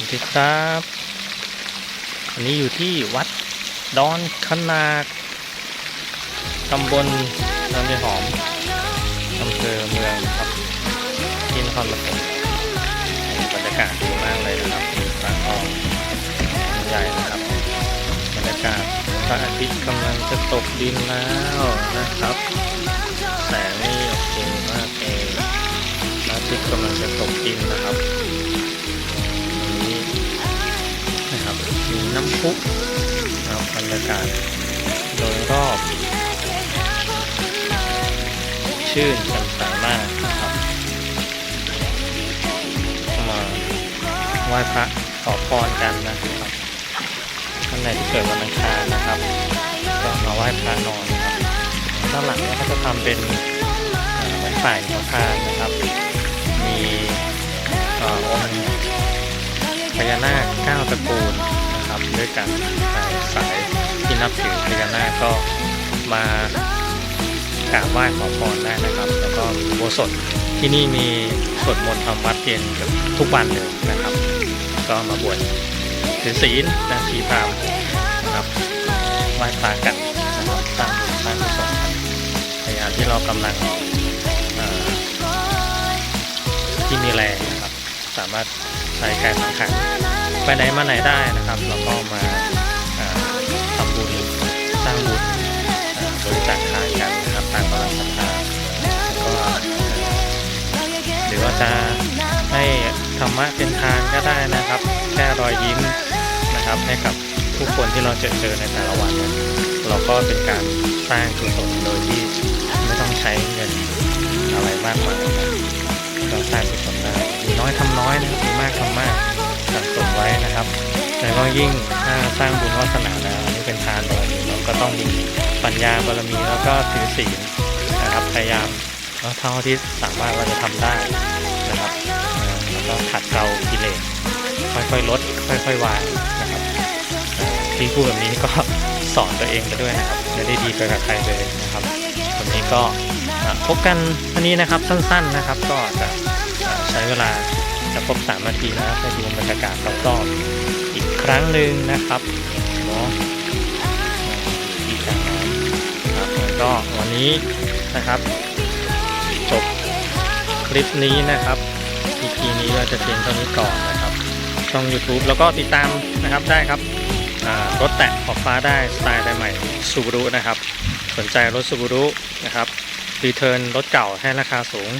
วัสดีครับอันนี้อยู่ที่วัดดอนขนาดตำบลดอนยายหอมอำเภอเมืองครับที่นครปฐมบรรยากาศดีมากเลยนะครับร้านทองใหญ่นะครับบรรยากาศพระอาทิตย์กำลังจะตกดินแล้วนะครับ แสงนี่โอเคมากเลยพระอาทิตย์กำลังจะตกดินนะครับ พุนะครับรรยากาศโดยรอบชื่นแจ่มใสมากนะครับมาไหว้พระขอพรกันนะครับท่านไหนที่เกิดวันอังคารนะครับก็มาไหว้พระนอนครับด้านหลังเนี่ยก็จะทำเป็นเหมือนฝ่ายขอทานนะครับ มีองค์พญานาคเก้าตระกูล นะครับด้วยกันสายสายที่นับถือพญานาคก็มากราบไหว้ขอพรได้นะครับ แล้วก็โบสถที่นี่มีสวดมนต์ทำวัดเย็นเกือบทุกวันเลยนะครับ ก็มาบวชถือศีลนะชีพรามครับไหว้พระกันนะครับสร้งบุญสร้างกุศลพยายามที่เรากำลังที่มีแรงนะครับ สามารถใช้การแข่งขัน ไปไหนมาไหนได้นะครับ แล้วก็มาทำบุญสร้างบุญบริจาคทานกันนะครับตามกำลังศรัทธาก็หรือว่าจะให้ธรรมะเป็นทานก็ได้นะครับ แค่รอยยิ้มนะครับให้กับผู้คนที่เราเจอเจอในแต่ละวันเนี่ยเราก็เป็นการสร้างกุศลโดยที่ไม่ต้องใช้เงินอะไรมากมายเราสร้างกุศลได้มีน้อยทำน้อยนะมีมากทำมาก นะครับ แต่ก็ยิ่งถ้าสร้างบุญวาสนาแล้วอันนี้เป็นทานบารมีเราก็ต้องมีปัญญาบารมีแล้วก็ถือศีลนะครับพยายามเท่าที่สามารถว่าจะทำได้นะครับแล้วก็ขัดเกลากิเลสค่อยๆลดค่อยๆวางนะครับที่พูดแบบนี้ก็สอนตัวเองไปด้วยนะครับไม่ได้ดีไปกับใครเลยนะครับวันนี้ก็พบกันวันนี้นะครับสั้นๆนะครับ ก็จะใช้เวลา จะครบ3นาทีนะครับไปดูบรรยากาศรอบๆอีกครั้งหนึ่งนะครับเนาะที่กลางน้ำครับแล้วก็วันนี้นะครับจบคลิปนี้นะครับ EP นี้ก็จะเพียงเท่านี้ก่อนนะครับ ช่อง YouTube แล้วก็ติดตามนะครับได้ครับรถแตะขอบฟ้าได้สไตล์ใหม่ซูบรุนะครับ สนใจรถซูบรุนะครับ รีเทิร์นรถเก่าให้ราคาสูง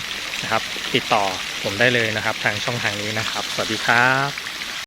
นะครับ ติดต่อผมได้เลยนะครับ ทางช่องทางนี้นะครับ สวัสดีครับ